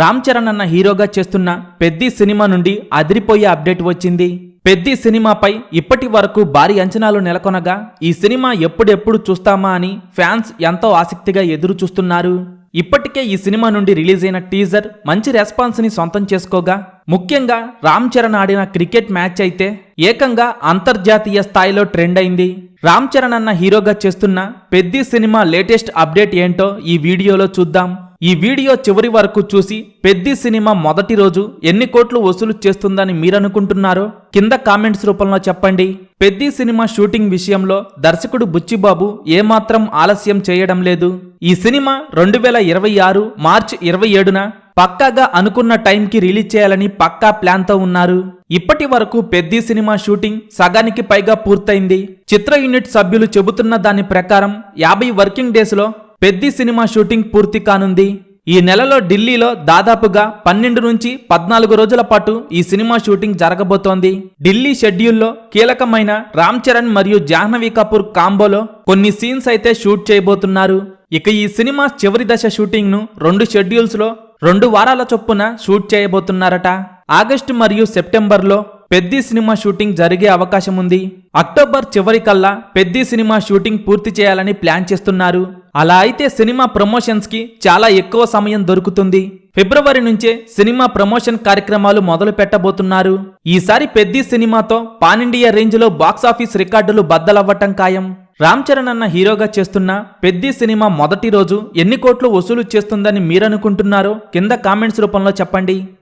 రామ్ చరణ్ అన్న హీరోగా చేస్తున్న పెద్ది సినిమా నుండి అదిరిపోయే అప్డేట్ వచ్చింది. పెద్ది సినిమాపై ఇప్పటి వరకు భారీ అంచనాలు నెలకొనగా ఈ సినిమా ఎప్పుడెప్పుడు చూస్తామా అని ఫ్యాన్స్ ఎంతో ఆసక్తిగా ఎదురు చూస్తున్నారు ఇప్పటికే ఈ సినిమా నుండి రిలీజ్ అయిన టీజర్ మంచి రెస్పాన్స్ని సొంతం చేసుకోగా ముఖ్యంగా రామ్ చరణ్ ఆడిన క్రికెట్ మ్యాచ్ అయితే ఏకంగా అంతర్జాతీయ స్థాయిలో ట్రెండ్ అయింది. రామ్ చరణ్ అన్న హీరోగా చేస్తున్న పెద్ది సినిమా లేటెస్ట్ అప్డేట్ ఏంటో ఈ వీడియోలో చూద్దాం. ఈ వీడియో చివరి వరకు చూసి పెద్ది సినిమా మొదటి రోజు ఎన్ని కోట్లు వసూలు చేస్తుందని మీరనుకుంటున్నారో కింద కామెంట్స్ రూపంలో చెప్పండి. పెద్ది సినిమా షూటింగ్ విషయంలో దర్శకుడు బుచ్చిబాబు ఏమాత్రం ఆలస్యం చేయడం లేదు. ఈ సినిమా రెండు వేల ఇరవై ఆరు మార్చ్ ఇరవై ఏడున పక్కాగా అనుకున్న టైంకి రిలీజ్ చేయాలని పక్కా ప్లాన్తో ఉన్నారు. ఇప్పటి వరకు పెద్ది సినిమా షూటింగ్ సగానికి పైగా పూర్తయింది. చిత్ర యూనిట్ సభ్యులు చెబుతున్న దాని ప్రకారం యాభై వర్కింగ్ డేస్లో పెద్ది సినిమా షూటింగ్ పూర్తి కానుంది. ఈ నెలలో ఢిల్లీలో దాదాపుగా పన్నెండు నుంచి పద్నాలుగు రోజుల పాటు ఈ సినిమా షూటింగ్ జరగబోతోంది. ఢిల్లీ షెడ్యూల్లో కీలకమైన రామ్ చరణ్ మరియు జాహ్నవి కపూర్ కాంబోలో కొన్ని సీన్స్ అయితే షూట్ చేయబోతున్నారు. ఇక ఈ సినిమా చివరి దశ షూటింగ్ను రెండు షెడ్యూల్స్లో రెండు వారాల చొప్పున షూట్ చేయబోతున్నారట. ఆగస్టు మరియు సెప్టెంబర్లో పెద్ది సినిమా షూటింగ్ జరిగే అవకాశం ఉంది. అక్టోబర్ చివరి కల్లా పెద్ది సినిమా షూటింగ్ పూర్తి చేయాలని ప్లాన్ చేస్తున్నారు. అలా అయితే సినిమా ప్రమోషన్స్కి చాలా ఎక్కువ సమయం దొరుకుతుంది. ఫిబ్రవరి నుంచే సినిమా ప్రమోషన్ కార్యక్రమాలు మొదలు పెట్టబోతున్నారు. ఈసారి పెద్ది సినిమాతో పానిండియా రేంజ్లో రేంజ్లో బాక్సాఫీస్ రికార్డులు బద్దలవ్వటం ఖాయం. రామ్ చరణ్ అన్న హీరోగా చేస్తున్న పెద్ది సినిమా మొదటి రోజు ఎన్ని కోట్లు వసూలు చేస్తుందని మీరనుకుంటున్నారో కింద కామెంట్స్ రూపంలో చెప్పండి.